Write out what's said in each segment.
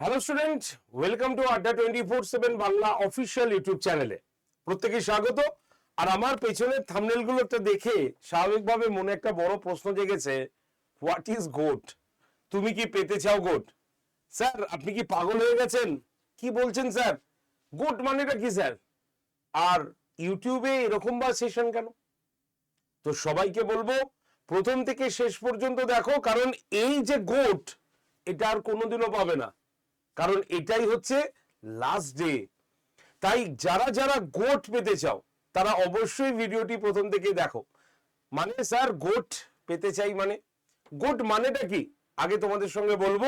Hello student welcome to Adda twenty four seven Bangla official YouTube চ্যানেলে প্রত্যেকে স্বাগত। আর আমার পেছনের থামনেল গুলোতে দেখে স্বাভাবিকভাবে মনে একটা বড় প্রশ্ন জেগেছে হোয়াট ইজ গোট তুমি কি পেতে চাও গোট স্যার আপনি কি পাগল হয়ে গেছেন? কি বলছেন স্যার গোট মানেটা কি স্যার আর ইউটিউবে এরকম বা সেশন কেন? তো সবাইকে বলব, প্রথম থেকে শেষ পর্যন্ত দেখো, কারণ এই যে গোট এটা আর কোনোদিনও পাবে না। কারণ এটাই হচ্ছে লাস্ট ডে তাই যারা যারা গোট পেতে চাও, তারা অবশ্যই ভিডিওটি প্রথম থেকে দেখো। মানে স্যার গোট পেতে চাই মানে? গোট মানেটা কি? আগে তোমাদের সঙ্গে বলব।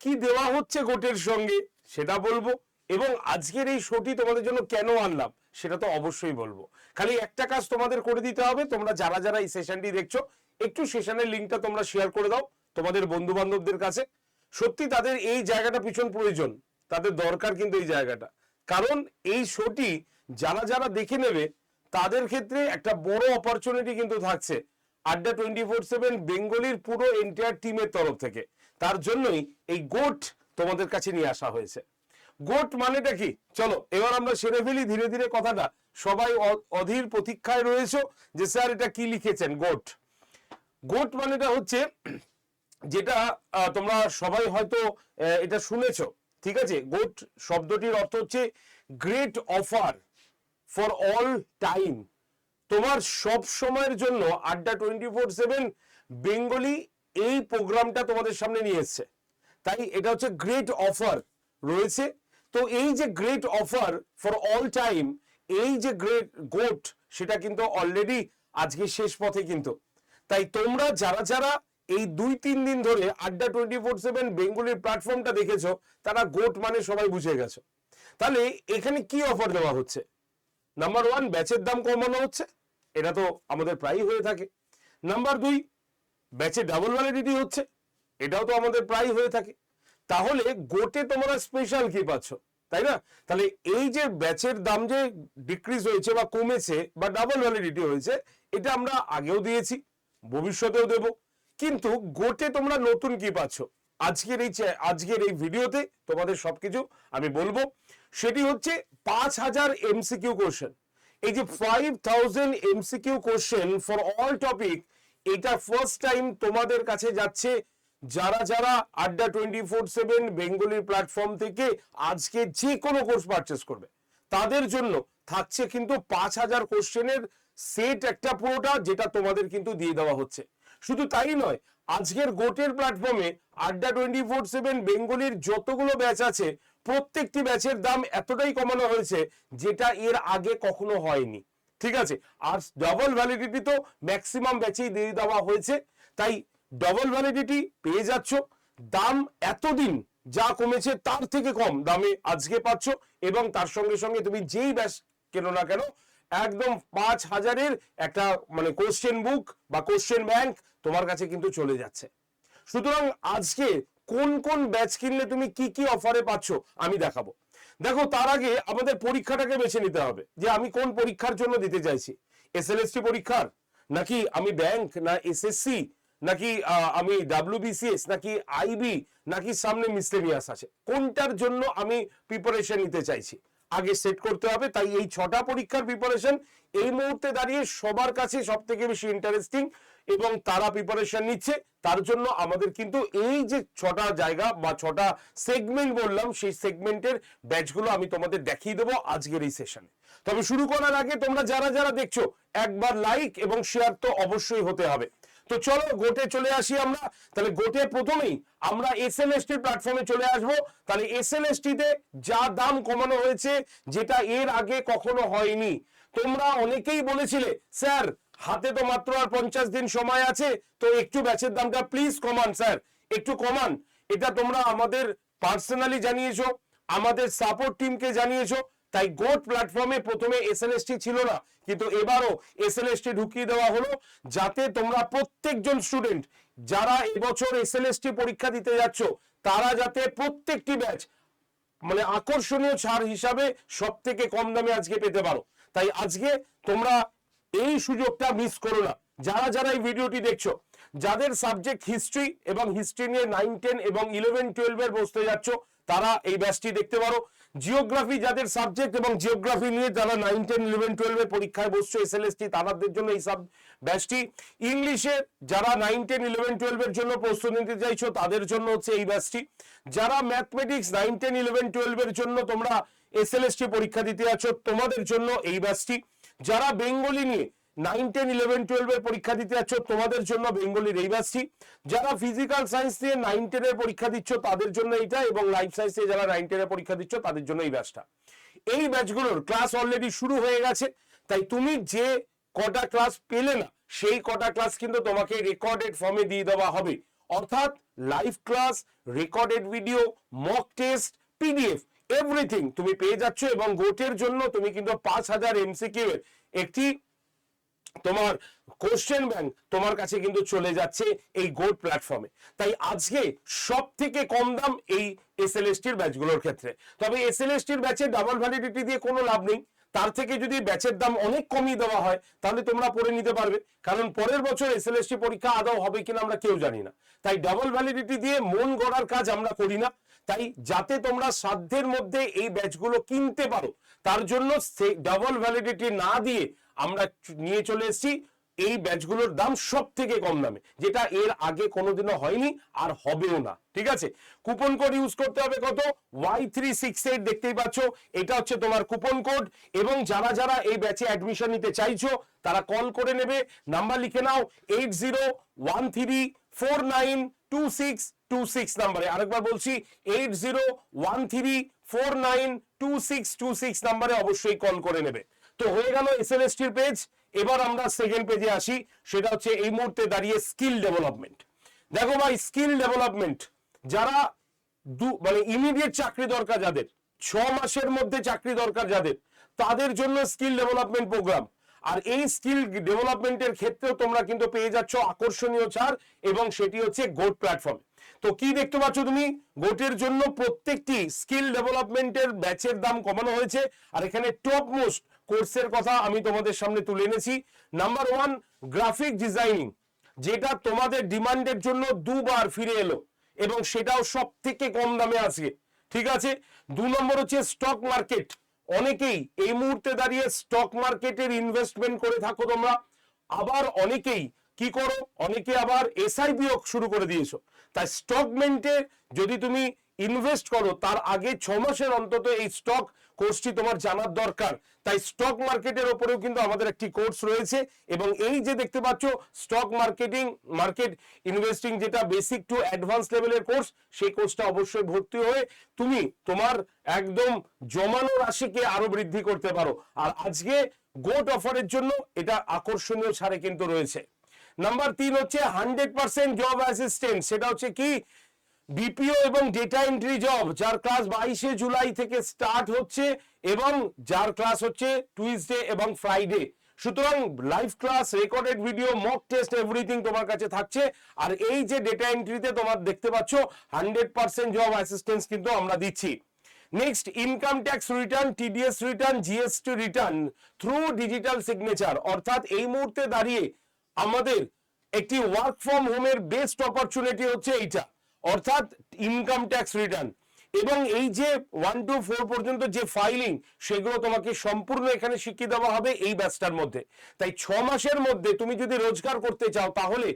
কি দেওয়া হচ্ছে গোটের সঙ্গে, সেটা বলব। এবং আজকের এই শোটি তোমাদের জন্য কেন আনলাম, সেটা তো অবশ্যই বলব। খালি একটা কাজ তোমাদের করে দিতে হবে, তোমরা যারা যারা এই সেশনটি দেখছ, একটু সেশনের লিঙ্কটা তোমরা শেয়ার করে দাও তোমাদের বন্ধু বান্ধবদের কাছে। সত্যি তাদের এই জায়গাটা ভীষণ প্রয়োজন। তাদের দরকার কিন্তু এই জায়গাটা। কারণ এই শোটি যারা যারা দেখে নেবে, তাদের ক্ষেত্রে একটা বড় অপরচুনিটি কিন্তু থাকছে। আড্ডা টোয়েন্টি ফোর সেভেন বেঙ্গলির পুরো এন্টায়ার টিমের তরফ থেকে। তার জন্যই এই গোট তোমাদের কাছে নিয়ে আসা হয়েছে। গোট মানেটা কি? চলো, এবার আমরা সেরে ফেলি ধীরে ধীরে কথাটা। সবাই অধীর প্রতীক্ষায় রয়েছে যে স্যার এটা কি লিখেছেন গোট গোট মানেটা হচ্ছে যেটা তোমরা সবাই হয়তো এটা শুনেছো, ঠিক আছে? গোট শব্দটির অর্থ হচ্ছে great offer for all time তোমার সব সময়ের জন্য আড্ডা টোয়েন্টি ফোর সেভেন বেঙ্গলি এই প্রোগ্রামটা তোমাদের সামনে নিয়ে এসছে। তাই এটা হচ্ছে গ্রেট অফার রয়েছে। তো এই যে great offer for all time এই যে গ্রেট গোট সেটা কিন্তু অলরেডি আজকে শেষ পথে কিন্তু। তাই তোমরা যারা যারা এই দুই, তিন দিন ধরে আড্ডা টোয়েন্টি ফোর সেভেন বেঙ্গলির প্ল্যাটফর্মটা দেখেছ, তারা গোট মানে সবাই বুঝে গেছো। তাহলে এখানে কি অফার দেওয়া হচ্ছে? নাম্বার ওয়ান ব্যাচের দাম কমানো হচ্ছে, এটা তো আমাদের প্রায়ই হয়ে থাকে। নাম্বার দুই, ব্যাচে ডাবল ভ্যালিডিটি হচ্ছে, এটাও তো আমাদের প্রায় হয়ে থাকে। তাহলে গোটে তোমরা স্পেশাল কি পাচ্ছ, তাই না? তাহলে এই যে ব্যাচের দাম যে ডিক্রিজ হয়েছে বা কমেছে বা ডাবল ভ্যালিডিটি হয়েছে, এটা আমরা আগেও দিয়েছি, ভবিষ্যতেও দেব। কিন্তু গোটে তোমরা নতুন কি পাচ্ছ? আজকের এই আজকের এই ভিডিওতে তোমাদের সবকিছু আমি বলব। সেটি হচ্ছে পাঁচ হাজার এমসিকিউ কোশ্চেন এই যে five thousand MCQ question for all topic এটা ফার্স্ট টাইম তোমাদের কাছে যাচ্ছে যারা যারা আড্ডা টোয়েন্টি ফোর সেভেন বেঙ্গলির প্ল্যাটফর্ম থেকে আজকে যে কোনো কোর্স পারচেস করবে। তাদের জন্য থাকছে কিন্তু পাঁচ হাজার কোশ্চেনের সেট একটা পুরোটা, যেটা তোমাদের কিন্তু দিয়ে দেওয়া হচ্ছে। শুধু তাই নয়, আজকের গোটের প্ল্যাটফর্মে আড্ডা টোয়েন্টি ফোর সেভেন বেঙ্গলির যতগুলো ব্যাচ আছে, প্রত্যেকটি ব্যাচের দাম এতটাই কমানো হয়েছে যেটা এর আগে কখনো হয়নি। ঠিক আছে? আর ডবল ভ্যালিডিটি তো ম্যাক্সিমাম ব্যাচেই দিয়ে দেওয়া হয়েছে। তাই ডবল ভ্যালিডিটি পেয়ে যাচ্ছ। দাম এতদিন যা কমেছে তার থেকে কম দামে আজকে পাচ্ছ এবং তার সঙ্গে সঙ্গে তুমি যেই ব্যাচ কেনো না কেন একদম পাঁচ হাজারের একটা মানে কোশ্চেন বুক বা কোশ্চেন ব্যাংক তোমার কাছে কিন্তু চলে যাচ্ছে। সুতরাং আজকে কোন কোন ব্যাচ কিনলে তুমি কি কি অফারে পাচ্ছ আমি দেখাবো। দেখো, তার আগে আমাদের পরীক্ষাটাকে বেছে নিতে হবে যে আমি কোন পরীক্ষার জন্য দিতে চাইছি। এসএলএসটি পরীক্ষার? নাকি আমি ব্যাংক না এসএসসি নাকি আমি ডাব্লিউবিসিএস নাকি আইবি নাকি সামনে মিসলেনিয়াস আছে? কোনটার জন্য আমি প্রিপারেশন নিতে চাইছি? আগে সেট করতে হবে। তাই এই ছটা পরীক্ষার প্রিপারেশন এই মুহূর্তে দাঁড়িয়ে সবার কাছে সব থেকে বেশি ইন্টারেস্টিং এবং তারা প্রিপারেশন নিচ্ছে। তার জন্য আমাদের কিন্তু এই যে ছটা জায়গা বা ছটা সেগমেন্ট বললাম, সেই সেগমেন্টের ব্যাচগুলো আমি তোমাদের দেখিয়ে দেবো আজকের এই সেশনে তবে শুরু করার আগে তোমরা যারা যারা দেখছ, একবার লাইক এবং শেয়ার তো অবশ্যই হতে হবে। তো চলো, গোটে চলে আসি আমরা। তাহলে গোটে প্রথমেই আমরা এস এল এস টির প্ল্যাটফর্মে চলে আসব। তাহলে এস এল এস টিতে যা দাম কমানো হয়েছে, যেটা এর আগে কখনো হয়নি। তোমরা অনেকেই বলেছিলে, স্যার, হাতে তো মাত্র আর পঞ্চাশ দিন সময় আছে, তো একটু ব্যাচের দামটা প্লিজ কমান, স্যার। একটু কমান। এটা তোমরা আমাদের পার্সোনালি জানিয়েছো, আমাদের সাপোর্ট টিমকে জানিয়েছো তাই গোট প্ল্যাটফর্মে প্রথমে এসএলএসটি ছিল না। কিন্তু এবারও এসএলএসটি ঢুকিয়ে দেওয়া হলো যাতে তোমরা প্রত্যেকজন স্টুডেন্ট যারা এবছর এসএলএসটি পরীক্ষা দিতে যাচ্ছ, তারা যাতে প্রত্যেকটি ব্যাচ মানে আকর্ষণীয় ছাড় হিসাবে সব থেকে কম দামে আজকে পেতে পারো। তাই আজকে তোমরা এই সুযোগটা মিস করো না। যারা যারা এই ভিডিওটি দেখছ, যাদের সাবজেক্ট হিস্ট্রি এবং হিস্ট্রি নিয়ে নাইন টেন এবং ইলেভেন টুয়েলভ এর বসতে যাচ্ছ, তারা এই ব্যাচটি দেখতে পারো। জিওগ্রাফি যাদের সাবজেক্ট এবং জিওগ্রাফি নিয়ে যারা নাইন টেন ইলেভেন টুয়েলভে পরীক্ষায় বসছো এস এল এস টি তাদের জন্য এই সাব ব্যাচটি ইংলিশে যারা নাইন টেন ইলেভেন টুয়েলভের জন্য প্রস্তুতি নিতে চাইছো, তাদের জন্য হচ্ছে এই ব্যাচটি যারা ম্যাথমেটিক্স নাইন টেন ইলেভেন টুয়েলভের জন্য তোমরা এস এল এস টি পরীক্ষা দিতে আছো, তোমাদের জন্য এই ব্যাচটি যারা বেঙ্গলি নিয়ে নাইন টেন ইলেভেন টুয়েলভের পরীক্ষা দিতে যাচ্ছ, তোমাদের জন্য বেঙ্গলির এই যারা ফিজিক্যাল সায়েন্স নিয়ে নাইন টেনের পরীক্ষা দিচ্ছ, তাদের জন্য এইটা এবং লাইফ সায়েন্স নিয়ে যারা নাইন টেনের পরীক্ষা দিচ্ছ, তাদের জন্য এই ব্যাচটা এই ব্যাচগুলোর ক্লাস অলরেডি শুরু হয়ে গেছে, তাই তুমি যে কটা ক্লাস পেলে না, সেই কটা ক্লাস কিন্তু তোমাকে রেকর্ডেড ফর্মে দিয়ে দেওয়া হবে। অর্থাৎ live class recorded video mock test PDF everything তুমি পেয়ে যাচ্ছ এবং গোটের জন্য তুমি কিন্তু পাঁচ হাজার এমসিকিউ এর একটি তোমার কোশ্চেন ব্যাংক তোমার কাছে কিন্তু চলে যাচ্ছে এই গোড প্ল্যাটফর্মে তাই আজকে সব থেকে কম দাম এই এস এল এস টির ব্যাচগুলোর ক্ষেত্রে। তবে এস এল এস টির ব্যাচে ডাবল ভ্যালিডিটি দিয়ে কোনো লাভ নেই। তার থেকে যদি ব্যাচের দাম অনেক কমিয়ে দেওয়া হয়, তাহলে তোমরা পড়ে নিতে পারবে। কারণ পরের বছর এস এল এস টি পরীক্ষা আদৌ হবে কিনা আমরা কেউ জানি না। তাই ডাবল ভ্যালিডিটি দিয়ে মন গড়ার কাজ আমরা করি না। তাই যাতে তোমরা সাধ্যের মধ্যে এই ব্যাচগুলো কিনতে পারো, তার জন্য ডাবল ভ্যালিডিটি না দিয়ে আমরা নিয়ে চলে এসেছি। এই ব্যাচগুলোর দাম সব থেকে কম দামে, যেটা এর আগে কোনোদিনও হয়নি আর হবেও না, ঠিক আছে? কুপন কোড ইউজ করতে হবে কত? ওয়াই থ্রি সিক্স এইট দেখতেই পাচ্ছ, এটা হচ্ছে তোমার কুপন কোড এবং যারা যারা এই ব্যাচে অ্যাডমিশন নিতে চাইছো, তারা কল করে নেবে নাম্বার লিখে নাও eight zero one three four nine two six two six নাম্বারে আরেকবার বলছি eight zero one three four nine two six two six নাম্বারে অবশ্যই কল করে নেবে। তো হয়ে গেল এস এল এসটির পেজ এবার আমরা সেকেন্ড পেজে আসি। সেটা হচ্ছে এই মুহূর্তে দাঁড়িয়ে স্কিল ডেভেলপমেন্ট দেখো ভাই স্কিল ডেভেলপমেন্ট যারা মানে ইমিডিয়েট চাকরি দরকার যাদের, ছ মাসের মধ্যে চাকরি দরকার যাদের, তাদের জন্য স্কিল ডেভেলপমেন্ট প্রোগ্রাম আর এই স্কিল ডেভেলপমেন্টের ক্ষেত্রেও তোমরা কিন্তু পেয়ে যাচ্ছ আকর্ষণীয় ছাড় এবং সেটি হচ্ছে গোট প্ল্যাটফর্ম তো কি দেখতে পাচ্ছ তুমি? গোটের জন্য প্রত্যেকটি স্কিল ডেভেলপমেন্টের ব্যাচের দাম কমানো হয়েছে। আর এখানে টপ মোস্ট কোর্সের কথা আমি তোমাদের সামনে তুলে এনেছি। নাম্বার ওয়ান গ্রাফিক ডিজাইনিং যেটা তোমাদের ডিমান্ডের জন্য দুবার ফিরে এলো এবং সেটাও সব থেকে কম দামে আছে। ঠিক আছে? দু নম্বর হচ্ছে স্টক মার্কেট অনেকেই এই মুহূর্তে দাঁড়িয়ে স্টক মার্কেটের ইনভেস্টমেন্ট করে থাকো তোমরা। আবার অনেকেই কি করো? অনেকে আবার এসআইপিও শুরু করে দিয়েছ। তাই স্টকমেন্টে যদি তুমি ইনভেস্ট করো, তার আগে ছ মাসের অন্তত এই স্টক কোর্সটি তোমার জানার দরকার। তাই স্টক মার্কেটের ওপরেও কিন্তু আমাদের একটি কোর্স রয়েছে এবং এই যে দেখতে পাচ্ছ স্টক মার্কেটিং মার্কেট ইনভেস্টিং যেটা বেসিক টু অ্যাডভান্স লেভেলের কোর্স সেই কোর্সটা অবশ্যই ভর্তি হয়ে তুমি তোমার একদম জমানো রাশিকে আরও বৃদ্ধি করতে পারো। আর আজকে গোট অফারের জন্য এটা আকর্ষণীয় ছাড়ে কিন্তু রয়েছে। নাম্বার তিন হচ্ছে হান্ড্রেড পার্সেন্ট জব অ্যাসিস্ট্যান্ট সেটা হচ্ছে কি? বিপিও এবং ডেটা এন্ট্রি জব যার ক্লাস বাইশে জুলাই থেকে স্টার্ট হচ্ছে এবং যার ক্লাস হচ্ছে টুইসডে এবং ফ্রাইডে সুতরাং live class recorded video mock test everything তোমার কাছে থাকছে। আর এই যে ডেটা এন্ট্রিতে তোমার দেখতে পাচ্ছ হান্ড্রেড পার্সেন্ট জব অ্যাসিস্ট্যান্স কিন্তু আমরা দিচ্ছি। Next income tax return TDS return GST return through digital signature অর্থাৎ এই মুহূর্তে দাঁড়িয়ে আমাদের একটি ওয়ার্ক ফ্রম হোমের বেস্ট অপরচুনিটি হচ্ছে এইটা। অর্থাৎ ইনকাম ট্যাক্স রিটার্ন এবং এই যে ওয়ান টু ফোর পর্যন্ত যে ফাইলিং সেগুলো তোমাকে সম্পূর্ণ এখানে শিখিয়ে দেওয়া হবে এই ব্যাচটার মধ্যে। তাই ছ মাসের মধ্যে তুমি যদি রোজগার করতে চাও, তাহলে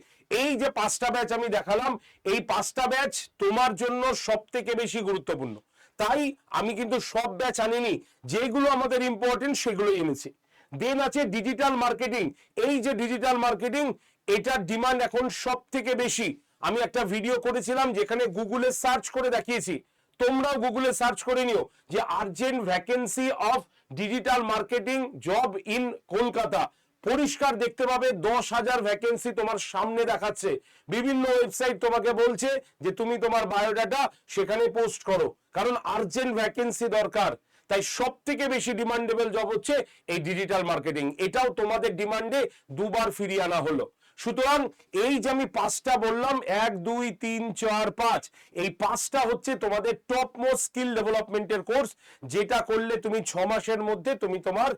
এই যে পাঁচটা ব্যাচ আমি দেখালাম, এই পাঁচটা ব্যাচ তোমার জন্য সব থেকে বেশি গুরুত্বপূর্ণ। তাই আমি কিন্তু সব ব্যাচ আনিনি, যেগুলো আমাদের ইম্পর্টেন্ট সেগুলোই এনেছি। দেন আছে ডিজিটাল মার্কেটিং এই যে ডিজিটাল মার্কেটিং এটার ডিমান্ড এখন সব থেকে বেশি। আমি একটা ভিডিও করেছিলাম যেখানে গুগলে সার্চ করে দেখিয়েছি। তোমরাও গুগলে সার্চ করে নিও যে urgent vacancy of digital marketing job in Kolkata. পরিষ্কার দেখতে পাবে, দশ হাজার ভ্যাকেন্সি তোমার সামনে দেখাচ্ছে। বিভিন্ন ওয়েবসাইট তোমাকে বলছে যে তুমি তোমার বায়োডাটা সেখানে পোস্ট করো। কারণ আর্জেন্ট ভ্যাকেন্সি দরকার। তাই সব থেকে বেশি ডিমান্ডেবল জব হচ্ছে এই ডিজিটাল মার্কেটিং এটাও তোমাদের ডিমান্ডে দুবার ফিরিয়ে আনা হলো। সুতরাং এই যে আমি পাঁচটা বললাম, এক, দুই, তিন, চার, পাঁচ, এই পাঁচটা হচ্ছে তোমাদের টপ মোস্ট স্কিল ডেভেলপমেন্টের কোর্স যেটা করলে তুমি ছ মাসের মধ্যে তুমি তোমার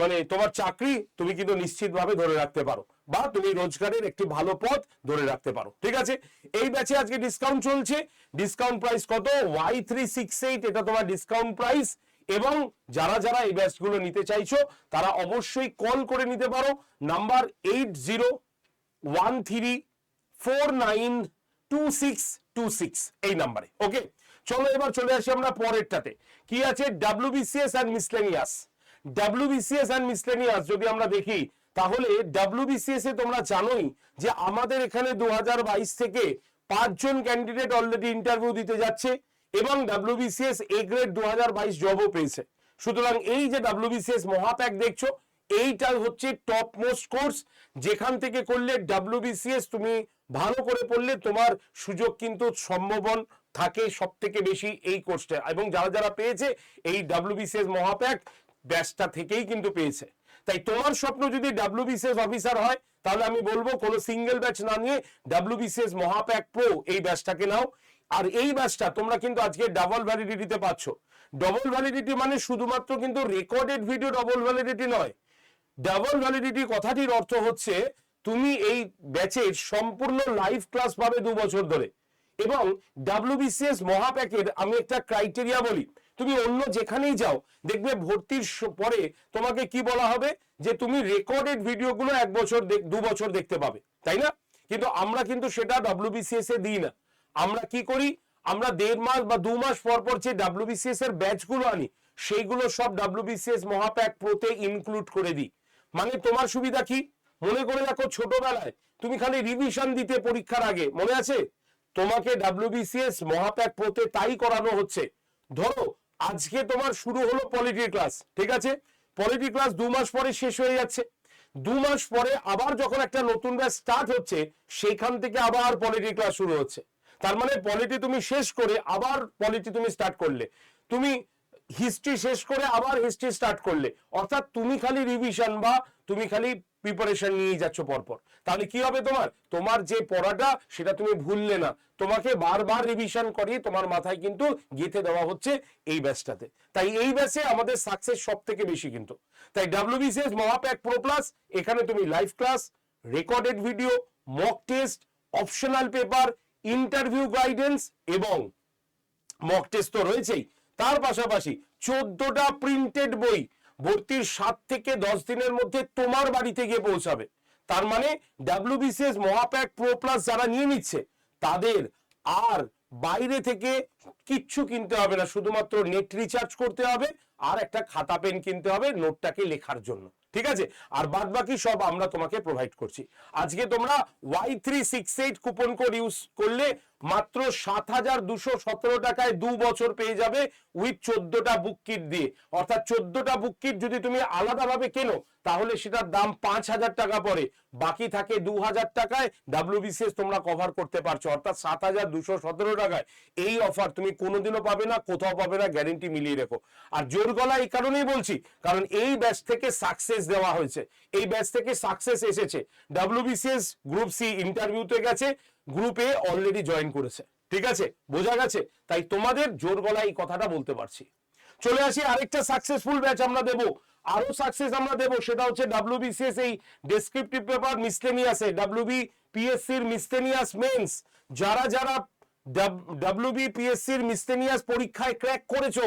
মানে তোমার চাকরি তুমি কিন্তু নিশ্চিতভাবে ধরে রাখতে পারো বা তুমি রোজগারের একটি ভালো পথ ধরে রাখতে পারো। ঠিক আছে? এই ব্যাচে আজকে ডিসকাউন্ট চলছে। ডিসকাউন্ট প্রাইস কত? ওয়াই থ্রি সিক্স এইট এটা তোমার ডিসকাউন্ট প্রাইস এবং যারা যারা এই ব্যাচগুলো নিতে চাইছো, তারা অবশ্যই কল করে নিতে পারো। Number eight zero one three four nine two six two six এই নাম্বারে ওকে চলো এবার চলে আসি আমরা পরেরটাতে। কি আছে? WBCS and miscellaneous WBCS and miscellaneous যদি আমরা দেখি, তাহলে ডাব্লিউবিসিএস এ তোমরা জানোই যে আমাদের এখানে দু হাজার বাইশ থেকে পাঁচজন ক্যান্ডিডেট অলরেডি ইন্টারভিউ দিতে যাচ্ছে। এবং ডাব্লিউবিসিএস এ গ্রেড দু হাজার বাইশ জবও পেয়েছে। সুতরাং এই যে ডাব্লিউবিসিএস মহাপ্যাক দেখছ এইটা হচ্ছে টপ মোস্ট কোর্স যেখান থেকে করলে ডাব্লিউবিসিএস তুমি ভালো করে পড়লে তোমার সুযোগ কিন্তু সম্ভাবন থাকে সব থেকে বেশি এই কোর্সটা এবং যারা যারা পেয়েছে, এই ডাব্লিউবিসিএস মহাপ্যাক ব্যাচটা থেকেই কিন্তু পেয়েছে। তাই তোমার স্বপ্ন যদি ডাব্লিউবিসিএস অফিসার হয়, তাহলে আমি বলব কোনো সিঙ্গেল ব্যাচ না নিয়ে ডাব্লিউবিসিএস মহাপ্যাক প্রো এই ব্যাচটাকে নাও। আর এই ব্যাচটা তোমরা কিন্তু আজকে ডাবল ভ্যালিডিটিতে পাচ্ছ। ডবল ভ্যালিডিটি মানে শুধুমাত্র কিন্তু রেকর্ডেড ভিডিও ডবল ভ্যালিডিটি নয়। ডাবল ভ্যালিডিটি কথাটির অর্থ হচ্ছে তুমি এই ব্যাচের সম্পূর্ণ লাইভ ক্লাস পাবে দু বছর ধরে। এবং ডাব্লিউবিসিএস মহাপ্যাকের আমি একটা ক্রাইটেরিয়া বলি, তুমি অন্য যেখানেই যাও, দেখবে ভর্তির পরে তোমাকে কি বলা হবে? যে তুমি রেকর্ডেড ভিডিওগুলো এক বছর দু বছর দেখতে পাবে, তাই না? কিন্তু আমরা কিন্তু সেটা ডাব্লিউবিসিএস এ দিই না। আমরা কি করি? আমরা দেড় মাস বা দু মাস পর পর যে ডাব্লিউবিসিএস এর ব্যাচগুলো আনি, সেইগুলো সব ডাব্লিউবিসিএস মহাপ্যাক প্রোতে ইনক্লুড করে দিই। মানে তোমার সুবিধা কি? মনে করে রাখো ছোটবেলায় তুমি খালি রিভিশন দিতে পরীক্ষার আগে, মনে আছে? তোমাকে ডাব্লিউবিসিএস মহাপ্যাক প্রোতে তাই করানো হচ্ছে। ধরো, আজকে তোমার শুরু হলো পলিটি ক্লাস ঠিক আছে? পলিটি ক্লাস দু মাস পরে শেষ হয়ে যাচ্ছে। দু মাস পরে আবার যখন একটা নতুন ব্যাচ স্টার্ট হচ্ছে, সেইখান থেকে আবার পলিটি ক্লাস শুরু হচ্ছে। তার মানে পলিটি তুমি শেষ করে আবার পলিটি তুমি স্টার্ট করলে। তুমি হিস্ট্রি শেষ করে আবার হিস্ট্রি স্টার্ট করলে। অর্থাৎ তুমি খালি রিভিশন বা তুমি খালি প্রিপারেশন নিয়ে যাচ্ছ পরপর। তাহলে কি হবে তোমার? তোমার যে পড়াটা, সেটা তুমি ভুললে না। তোমাকে বারবার রিভিশন করিয়ে তোমার মাথায় কিন্তু গেঁথে দেওয়া হচ্ছে এই ব্যাচটাতে তাই এই ব্যাচে আমাদের সাকসেস সব থেকে বেশি কিন্তু। তাই ডাব্লিউবিসিএস মহাপ্যাক প্রো প্লাস এখানে তুমি live class recorded video mock test optional paper interview guidance এবং মক টেস্ট তো রয়েছেই। তার পাশাপাশি চোদ্দটা প্রিন্টেড বই ভর্তির সাত থেকে দশ দিনের মধ্যে তোমার বাড়িতে গিয়ে পৌঁছাবে। তার মানে ডাব্লিউবিসিএস মহাপ্যাক প্রো প্লাস যারা নিয়ে নিচ্ছে, তাদের আর বাইরে থেকে কিচ্ছু কিনতে হবে না। শুধুমাত্র নেট রিচার্জ করতে হবে আর একটা খাতা পেন কিনতে হবে নোটটাকে লেখার জন্য। ঠিক আছে? আর বাদ বাকি সব আমরা তোমাকে প্রোভাইড করছি। আজকে তোমরা Y three six eight coupon code use করলে মাত্র সাত হাজার দুশো সতেরো টাকায় দু বছর পেয়ে যাবে উইথ চোদ্দটা বুক কিট দিয়ে। অর্থাৎ চোদ্দটা বুক কিট যদি তুমি আলাদাভাবে কেনো, তাহলে সেটার দাম পাঁচ হাজার টাকা পড়ে। বাকি থাকে দু হাজার টাকায় ডাব্লিউবিসিএস তোমরা কভার করতে পারছ। অর্থাৎ সাত হাজার দুশো সতেরো টাকায় এই অফার তুমি কোনোদিনও পাবে না, কোথাও পাবে না গ্যারেন্টি মিলিয়ে রেখো। আর জোর গলা এই কারণেই বলছি, কারণ এই ব্যাচ থেকে সাকসেস দেওয়া হয়েছে। এই ব্যাচ থেকে সাকসেস এসেছে। ডাব্লিউবিসিএস গ্রুপ সি ইন্টারভিউতে গেছে। গ্রুপে অলরেডি জয়েন করেছে। ঠিক আছে? বোঝা গেছে? তাই তোমাদের জোর গলা এই কথাটা বলতে পারছি। চলে আসি, আরেকটা সাকসেসফুল ব্যাচ আমরা দেবো। আরও সাকসেস আমরা দেবো, সেটা হচ্ছে ডাব্লিউবিসিএস এই ডেসক্রিপটিভ পেপার মিসলেনিয়াসে ডাব্লিউবি পিএসসির মিসলেনিয়াস মেন্স যারা যারা ডাব্লিউ ডাব্লিউবি পিএসসির মিসলেনিয়াস পরীক্ষায় ক্র্যাক করেছ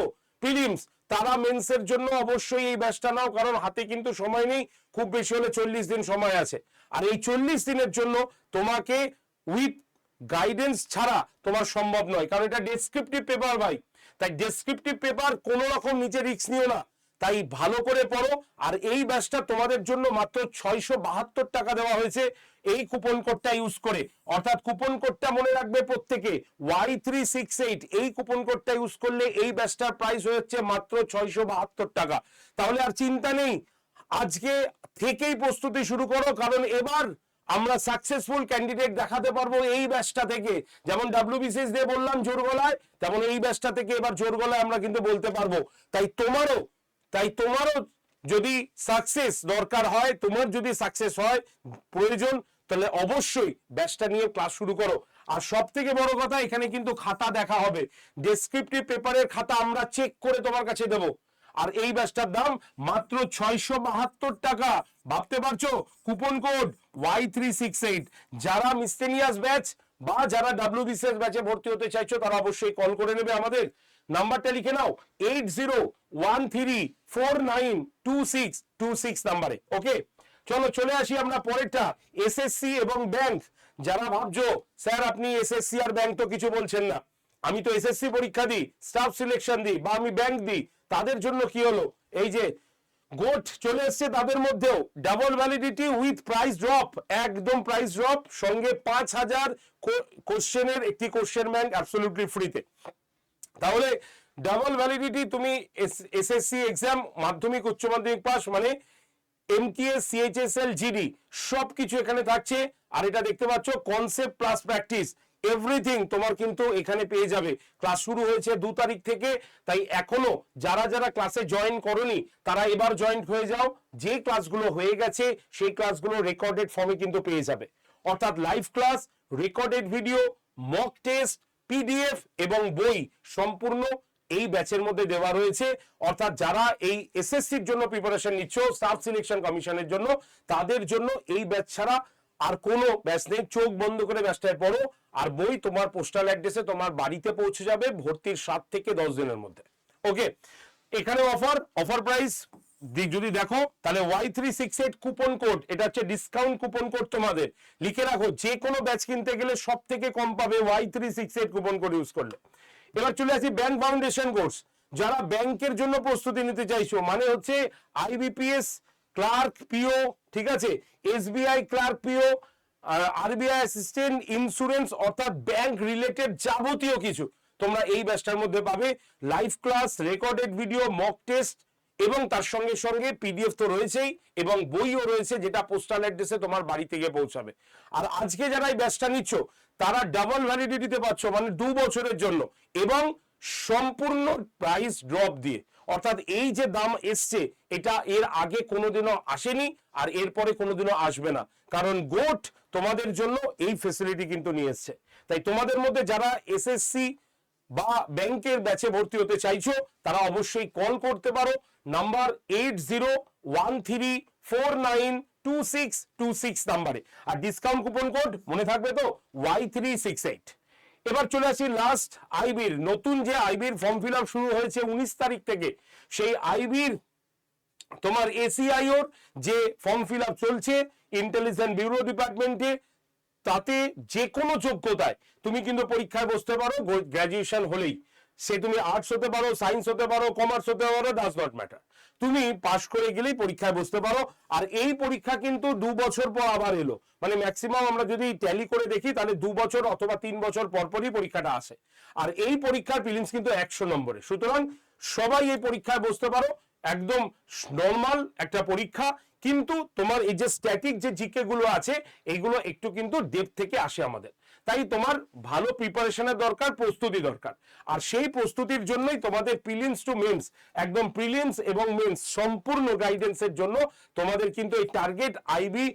প্রিলিমস তারা মেন্সের জন্য অবশ্যই এই ব্যাচটা নাও, কারণ হাতে কিন্তু সময় নেই। খুব বেশি হলে চল্লিশ দিন সময় আছে। আর এই চল্লিশ দিনের জন্য তোমাকে উইথ গাইডেন্স ছাড়া তোমার সম্ভব নয়। কারণ এটা ডেসক্রিপটিভ পেপার ভাই। তাই ডেসক্রিপটিভ পেপার কোনো রকম নিচে রিস্ক নিও না। তাই ভালো করে পড়ো। আর এই ব্যাচটা তোমাদের জন্য মাত্র ছয়শো বাহাত্তর টাকা দেওয়া হয়েছে। এই কুপন কোডটা ইউজ করে। অর্থাৎ কুপন কোডটা মনে রাখবে প্রত্যেকে। ওয়াই থ্রি সিক্স এইট এই কুপন কোডটা ইউজ করলে এই ব্যাচটার প্রাইস হচ্ছে মাত্র ছয়শো বাহাত্তর টাকা। তাহলে আর চিন্তা নেই। আজকে থেকেই প্রস্তুতি শুরু করো। কারণ এবার আমরা সাকসেসফুল ক্যান্ডিডেট দেখাতে পারব এই ব্যাচটা থেকে। যেমন ডাব্লিউবিসিএস দিয়ে বললাম জোর গলায়, তেমন এই ব্যাচটা থেকে এবার জোর গলায় আমরা কিন্তু বলতে পারব। তাই তোমারও তাই তোমারও যদি সাকসেস দরকার হয়, তোমার যদি সাকসেস হয়, প্রয়োজন, তাহলে অবশ্যই ব্যাচটা নিয়ে ক্লাস শুরু করো। আর সব থেকে বড় কথা, এখানে কিন্তু খাতা দেখা হবে। ডেসক্রিপটিভ পেপারের খাতা আমরা চেক করে তোমার কাছে দেবো। আর এই ব্যাচটার দাম মাত্র ছয়শো বাহাত্তর টাকা। ভাবতে পারছ? Coupon code Y three six eight. যারা মিসটেনিয়াস ব্যাচ বা যারা ডাব্লিউবিসিএস ব্যাচে ভর্তি হতে চাইছো, তারা অবশ্যই কল করে নেবে আমাদের। নাম্বারটা লিখে নাও, eight zero one three four nine two six two six নাম্বারে, ওকে? চলো, চলে আসি আমরা পরেরটা, এসএসসি এবং ব্যাংক। যারা ভাবছ, স্যার আপনি এসএসসি আর ব্যাংক তো কিছু বলছেন না। আমি তো এসএসসি পরীক্ষা দিই, স্টাফ সিলেকশন দিই বা আমি ব্যাংক দিই। তাদের জন্য কি হলো? এই যে গোট চলে এসছে তাদের মধ্যেও। Double validity with price drop একদম প্রাইস ড্রপ সঙ্গে পাঁচ হাজার কোশ্চেনের একটি কোশ্চেন ব্যাংক অ্যাবসলিউটলি ফ্রিতে তাহলে ডাবল ভ্যালিডিটি তুমি এসএসসি এক্সাম মাধ্যমিক, উচ্চ মাধ্যমিক পাস মানে এমটিএস সিএইচএসএল জিডি সবকিছু এখানে থাকছে। আর এটা দেখতে পাচ্ছ কনসেপ্ট প্লাস প্র্যাকটিস এভরিথিং তোমার কিন্তু এখানে পেয়ে যাবে। ক্লাস শুরু হয়েছে দু তারিখ থেকে, তাই এখনও যারা যারা ক্লাসে জয়েন করনি, তারা এবার জয়েন হয়ে যাও। যে ক্লাসগুলো হয়ে গেছে, সেই ক্লাসগুলো রেকর্ডেড ফর্মে কিন্তু পেয়ে যাবে। অর্থাৎ live class recorded video mock test PDF এবং বই সম্পূর্ণ এই ব্যাচের মধ্যে দেওয়া রয়েছে। অর্থাৎ যারা এই এসএসসির জন্য প্রিপারেশন নিচ্ছ স্টাফ সিলেকশন কমিশনের জন্য, তাদের জন্য এই ব্যাচ ছাড়া আর কোনো ব্যাচ নেই, চোখ বন্ধ করে ব্যাচটায় পড়ো, আর বই তোমার পোস্টাল অ্যাড্রেসে তোমার বাড়িতে পৌঁছে যাবে ভর্তির সাত থেকে দশ দিনের মধ্যে। ওকে এখানে অফার অফার প্রাইস যদি দেখো, তাহলে Y three six eight coupon code এটা হচ্ছে ডিসকাউন্ট কুপন কোড তোমাদের। লিখে রাখো, যে কোনো ব্যাচ কিনতে গেলে সব থেকে কম পাবে Y three six eight coupon code use করলে। এবার চলে আসি ব্যাংক ফাউন্ডেশন কোর্স যারা ব্যাংকের জন্য প্রস্তুতি নিতে চাইছো মানে হচ্ছে আইবিপিএস ক্লার্ক পিও, ঠিক আছে? SBI clerk PO RBI assistant insurance, অর্থাৎ ব্যাংক রিলেটেড যাবতীয় কিছু। তোমরা এই ব্যাচটার মধ্যে পাবে live class, recorded video, mock test, এবং তার সঙ্গে সঙ্গে পিডিএফ তো রয়েছেই, এবং বইও রয়েছে যেটা পোস্টাল অ্যাড্রেসে তোমার বাড়ি থেকে পৌঁছাবে। আর আজকে যারা এই ব্যাচটা নিচ্ছ, তারা ডাবল ভ্যালিডিটিতে পাচ্ছ মানে দু বছরের জন্য, এবং সম্পূর্ণ প্রাইস ড্রপ দিয়ে। অর্থাৎ এই যে দাম এসছে, এটা এর আগে কোনোদিনও আসেনি আর এরপরে কোনোদিনও আসবে না। কারণ গোট তোমাদের জন্য এই ফেসিলিটি কিন্তু নিয়ে এসছে। তাই তোমাদের মধ্যে যারা এসএসসি বা ব্যাংকের ব্যাচে ভর্তি হতে চাইছো, তারা অবশ্যই কল করতে পারো। Number eight zero one three four nine two six two six নাম্বারে আর ডিসকাউন্ট কুপন কোড মনে থাকবে তো? ওয়াই থ্রি সিক্স এইট এবার চলে আসি লাস্ট আইবির। নতুন যে আইবির ফর্ম ফিল শুরু হয়েছে উনিশ তারিখ থেকে, সেই আইবির তোমার এসিআইওর যে ফর্ম ফিল চলছে ইন্টেলিজেন্ট ব্যুরো ডিপার্টমেন্টে তাতে যে কোনো যোগ্যতায়, তুমি কিন্তু পরীক্ষায় বসতে পারো গ্র্যাজুয়েশন হলেই। সে তুমি আর্টস হতে পারো সায়েন্স হতে পারো কমার্স হতে পারো ডাজ নট ম্যাটার তুমি পাশ করে গেলেই পরীক্ষায় বসতে পারো, আর এই পরীক্ষা কিন্তু দু বছর পর আবার এলো। মানে ম্যাক্সিমাম আমরা যদি ট্যালি করে দেখি, তাহলে দু বছর অথবা তিন বছর পর পরই পরীক্ষাটা আসে। আর এই পরীক্ষার প্রিলিমস কিন্তু একশো নম্বরে। সুতরাং সবাই এই পরীক্ষায় বসতে পারো, একদম নর্মাল একটা পরীক্ষা, কিন্তু তোমার এই যে স্ট্যাটিক যে জিকে গুলো আছে এইগুলো একটু কিন্তু ডেপ থেকে আসে আমাদের। তাই তোমার ভালো প্রিপারেশনের দরকার, প্রস্তুতি দরকার। আর সেই প্রস্তুতির জন্যই তোমাদের প্রিলিমস টু মেন্স একদম প্রিলিমস এবং মেন্স সম্পূর্ণ গাইডেন্সের জন্য তোমাদের কিন্তু এই টার্গেট আইবি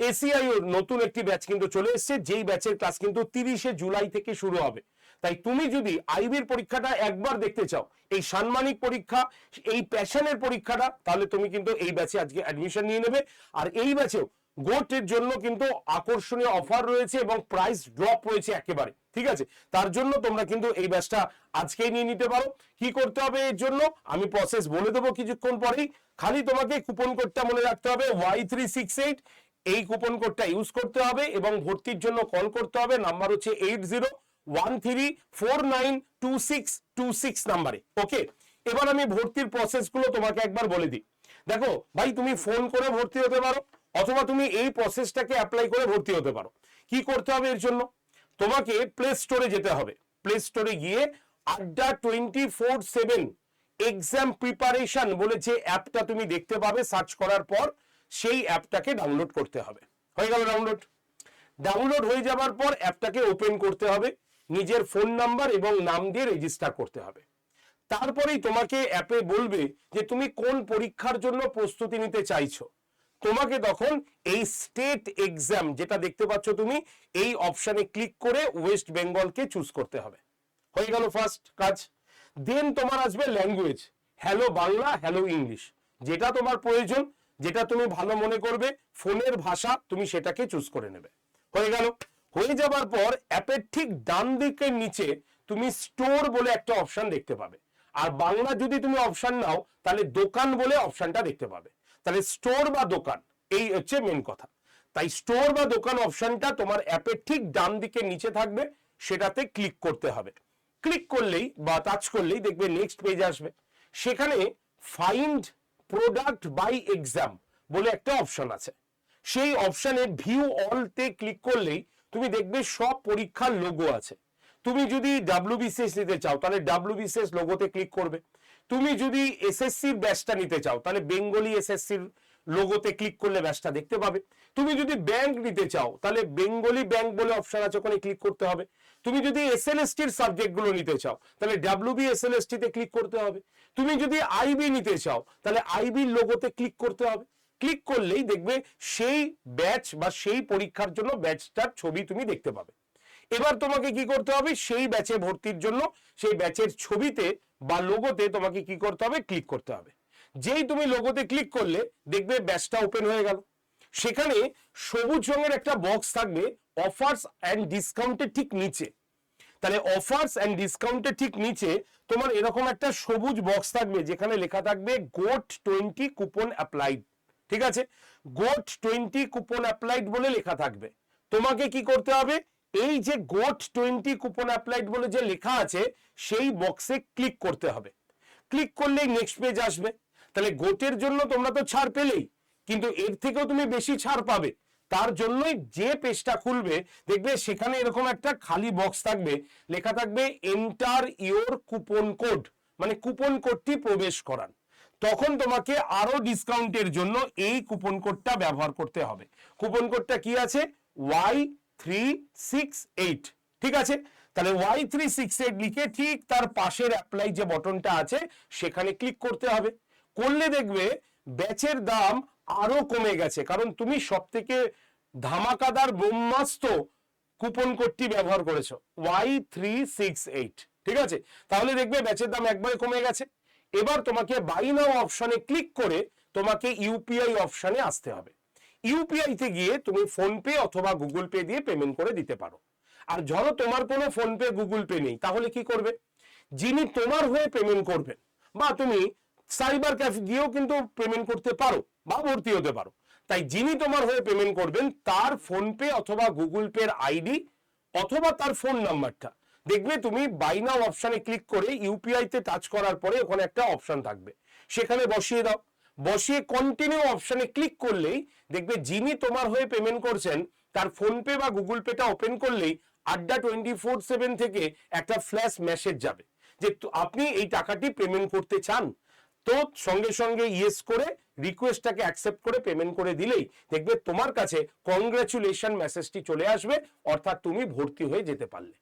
এসিআই নতুন একটি ব্যাচ কিন্তু চলে এসছে, যেই ব্যাচের ক্লাস কিন্তু তিরিশে জুলাই থেকে শুরু হবে। তাই তুমি যদি আইবির পরীক্ষাটা একবার দেখতে চাও, এই সাম্মানিক পরীক্ষা, এই প্যাশনের পরীক্ষাটা, তাহলে তুমি কিন্তু এই ব্যাচে আজকে অ্যাডমিশন নিয়ে নেবে। আর এই ব্যাচেও গোটের জন্য কিন্তু আকর্ষণীয় অফার রয়েছে এবং প্রাইস ড্রপ রয়েছে একেবারে। ঠিক আছে? তার জন্য তোমরা কিন্তু এই ব্যাচটা আজকেই নিয়ে নিতে পারো। কি করতে হবে এর জন্য? আমি প্রসেস বলে দেবো কিছুক্ষণ পরেই। খালি তোমাকে কুপন কোডটা মনে রাখতে হবে ওয়াই থ্রি সিক্স এইট এই কুপন কোডটা ইউজ করতে হবে এবং ভর্তির জন্য কল করতে হবে। নাম্বার হচ্ছে eight zero one three four nine two six two six নাম্বারে। ওকে এবার আমি ভর্তির প্রসেসগুলো তোমাকে একবার বলে দিই। দেখো, ভাই, তুমি ফোন করে ভর্তি হতে পারো। অথবা তুমি এই প্রসেসটাকে অ্যাপ্লাই করে ভর্তি হতে পারো। কি করতে হবে এর জন্য? তোমাকে প্লে স্টোরে যেতে হবে। প্লে স্টোরে গিয়ে Adda twenty four seven exam preparation বলে যে অ্যাপটা তুমি দেখতে পাবে সার্চ করার পর, সেই অ্যাপটাকে ডাউনলোড করতে হবে। হয়ে গেল ডাউনলোড ডাউনলোড হয়ে যাবার পর অ্যাপটাকে ওপেন করতে হবে, নিজের ফোন নাম্বার এবং নাম দিয়ে রেজিস্টার করতে হবে। তারপরেই তোমাকে অ্যাপে বলবে যে তুমি কোন পরীক্ষার জন্য প্রস্তুতি নিতে চাইছো। তোমাকে তখন এই স্টেট এক্সাম যেটা দেখতে পাচ্ছ তুমি, এই অপশানে ক্লিক করে ওয়েস্ট বেঙ্গলকে চুজ করতে হবে। হয়ে গেল ফার্স্ট কাজ। দেন তোমার আসবে language hello Bangla hello English যেটা তোমার প্রয়োজন, যেটা তুমি ভালো মনে করবে, ফোনের ভাষা তুমি সেটাকে চুজ করে নেবে। হয়ে গেল। হয়ে যাবার পর অ্যাপের ঠিক ডান দিকের নিচে তুমি স্টোর বলে একটা অপশন দেখতে পাবে। আর বাংলা যদি তুমি অপশন নাও, তাহলে দোকান বলে অপশনটা দেখতে পাবে। তাহলে স্টোর বা দোকান, এই হচ্ছে মেন কথা। তাই স্টোর বা দোকান অপশনটা তোমার অ্যাপের ঠিক ডান দিকে নিচে থাকবে, সেটাতে ক্লিক করতে হবে। ক্লিক করলেই বা টাচ করলেই দেখবে নেক্সট পেজ আসবে। সেখানে ফাইন্ড প্রোডাক্ট বাই এক্সাম বলে একটা অপশন আছে। সেই অপশনে ভিউ অলতে ক্লিক করলেই তুমি দেখবে সব পরীক্ষার লোগো আছে। তুমি যদি ডাব্লিউবিসিএস নিতে চাও, তাহলে ডাব্লিউবিসিএস লোগোতে ক্লিক করবে। তুমি যদি এসএসসির ব্যাচটা নিতে চাও, তাহলে বেঙ্গলি এসএসসির লোগোতে ক্লিক করলে ব্যাচটা দেখতে পাবে। তুমি যদি ব্যাংক নিতে চাও, তাহলে বেঙ্গলি ব্যাংক বলে অপশন আছে, ওখানে ক্লিক করতে হবে। তুমি যদি এসএলএসটির সাবজেক্টগুলো নিতে চাও, তাহলে ডাব্লিউবি এসএলএসটি তে ক্লিক করতে হবে। তুমি যদি আইবি নিতে চাও, তাহলে আইবির লোগোতে ক্লিক করতে হবে। ক্লিক করলেই দেখবে সেই ব্যাচ বা সেই পরীক্ষার জন্য ব্যাচটার ছবি তুমি দেখতে পাবে। এবার তোমাকে কি করতে হবে? সেই ব্যাচে ভর্তির জন্য, সেই ব্যাচের ছবিতে বা লোগোতে তোমাকে কি করতে হবে? ক্লিক করতে হবে। যেই তুমি লোগোতে ক্লিক করলে, দেখবে ব্যাচটা ওপেন হয়ে গেল। সেখানে সবুজ রঙের একটা বক্স থাকবে অফার্স অ্যান্ড ডিসকাউন্টের ঠিক নিচে। তাহলে অফার্স অ্যান্ড ডিসকাউন্টের ঠিক নিচে তোমার এরকম একটা সবুজ বক্স থাকবে, যেখানে লেখা থাকবে গোট টোয়েন্টি কুপন অ্যাপ্লাইড ঠিক আছে? গোট টোয়েন্টি কুপন অ্যাপ্লাইড বলে লেখা থাকবে। তোমাকে কি করতে হবে? এই যে গোট টোয়েন্টি কুপন অ্যাপ্লাইড বলে যে লেখা আছে, সেই বক্সে ক্লিক করতে হবে। ক্লিক করলেই নেক্সট পেজ আসবে। তাহলে গোটের জন্য তোমরা তো ছাড় পেলেই, কিন্তু এর থেকেও তুমি বেশি ছাড় পাবে। তার জন্যই যে পেজটা খুলবে, দেখবে সেখানে এরকম একটা খালি বক্স থাকবে, লেখা থাকবে এন্টার ইওর কুপন কোড মানে কুপন কোডটি প্রবেশ করান। তখন তোমাকে আরও ডিসকাউন্টের জন্য এই কুপন কোডটা ব্যবহার করতে হবে। কুপন কোডটা কি আছে? ওয়াই থ্রি সিক্স এইট ঠিক আছে? তাহলে ওয়াই থ্রি সিক্স এইট লিখে ঠিক তার পাশের অ্যাপ্লাই যে বটনটা আছে, সেখানে ক্লিক করতে হবে। করলে দেখবে ব্যাচের দাম আরও কমে গেছে। কারণ তুমি সব থেকে ধামাকাদার ব্রহ্মাস্ত্র কুপন কোডটি ব্যবহার করেছ ওয়াই থ্রি সিক্স এইট ঠিক আছে? তাহলে দেখবে ব্যাচের দাম একবারে কমে গেছে। এবার তোমাকে বাই নাও অপশনে ক্লিক করে তোমাকে ইউপিআই অপশনে আসতে হবে। ইউপিআই তে গিয়ে তুমি ফোন পে অথবা গুগল পে দিয়ে পেমেন্ট করে দিতে পারো। আর ধরো তোমার কোনো ফোন পে গুগল পে নেই, তাহলে কি করবে? যিনি তোমার হয়ে পেমেন্ট করবেন, বা তুমি সাইবার ক্যাফে গিয়েও কিন্তু পেমেন্ট করতে পারো, বা ভর্তি হতে পারো। তাই যিনি তোমার হয়ে পেমেন্ট করবেন, তার ফোন পে অথবা গুগল পের আইডি অথবা তার ফোন নাম্বারটা দেখবে তুমি বাই নাও অপশনে ক্লিক করে ইউপিআই তে টাচ করার পরে ওখানে একটা অপশন থাকবে। সেখানে বসিয়ে দাও। বসিয়ে কন্টিনিউ অপশনে ক্লিক করলেই দেখবে যিনি তোমার হয়ে পেমেন্ট করছেন, তার ফোন পে বা গুগল পেটা ওপেন করলেই আড্ডা টোয়েন্টি ফোর সেভেন থেকে একটা ফ্ল্যাশ মেসেজ যাবে যে আপনি এই টাকাটি পেমেন্ট করতে চান। তো সঙ্গে সঙ্গে ইয়েস করে রিকোয়েস্টটাকে অ্যাকসেপ্ট করে পেমেন্ট করে দিলেই দেখবে তোমার কাছে কংগ্রাচুলেশন মেসেজটি চলে আসবে, অর্থাৎ তুমি ভর্তি হয়ে যেতে পারলে।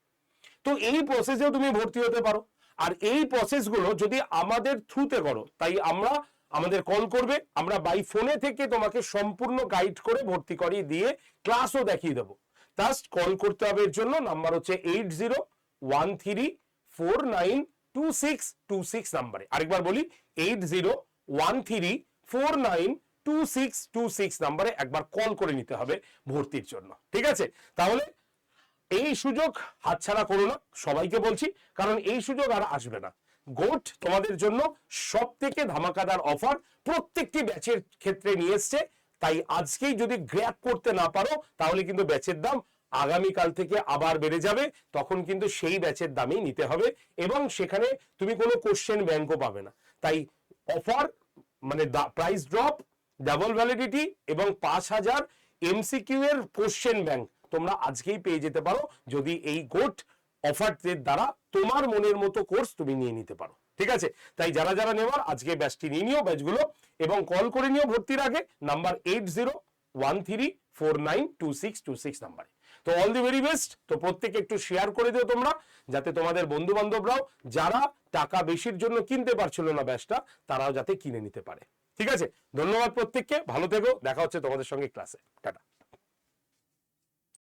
তো এই প্রসেসেও তুমি ভর্তি হতে পারো। আর এই প্রসেসগুলো যদি আমাদের থ্রুতে করো, তাই আমরা আমাদের কল করবে, আমরা বাই ফোনে থেকে তোমাকে সম্পূর্ণ গাইড করে ভর্তি করিয়ে দিয়ে ক্লাসও দেখিয়ে দেবো। জাস্ট কল করতে হবে এর জন্য নাম্বার হচ্ছে eight zero one three four nine two six two six নাম্বারে আরেকবার বলি eight zero one three four nine two six two six নাম্বারে একবার কল করে নিতে হবে ভর্তির জন্য। ঠিক আছে? তাহলে এই সুযোগ হাতছাড়া করো না, সবাইকে বলছি, কারণ এই সুযোগ আর আসবে না। গোট তোমাদের জন্য সব থেকে ধামাকাদার অফার প্রত্যেকটি ব্যাচের ক্ষেত্রে নিয়ে এসছে। তাই আজকেই যদি গ্র্যাপ করতে না পারো, তাহলে কিন্তু ব্যাচের দাম আগামীকাল থেকে আবার বেড়ে যাবে। তখন কিন্তু সেই ব্যাচের দামেই নিতে হবে এবং সেখানে তুমি কোনো কোশ্চেন ব্যাংকও পাবে না। তাই অফার মানে প্রাইস ড্রপ ডাবল ভ্যালিডিটি এবং পাঁচ হাজার এমসিকিউ এর কোশ্চেন ব্যাংক তোমরা আজকেই পেয়ে যেতে পারো। যদি এই গোট অফারদের দ্বারা তোমার মনের মতো কোর্স তুমি নিয়ে নিতে পারো। ঠিক আছে? তাই যারা যারা নেওয়ার, আজকে ব্যাচটি নিয়ে নিও ব্যাচগুলো এবং কল করে নিও ভর্তির আগে। Number eight zero one three four nine two six two six নাম্বারে তো অল দি ভেরি বেস্ট তো প্রত্যেকে একটু শেয়ার করে দিও তোমরা, যাতে তোমাদের বন্ধু বান্ধবরাও যারা টাকা বেশির জন্য কিনতে পারছিল না ব্যাচটা তারাও যাতে কিনে নিতে পারে। ঠিক আছে? ধন্যবাদ প্রত্যেককে। ভালো থেকো। দেখা হচ্ছে তোমাদের সঙ্গে ক্লাসে টাটা।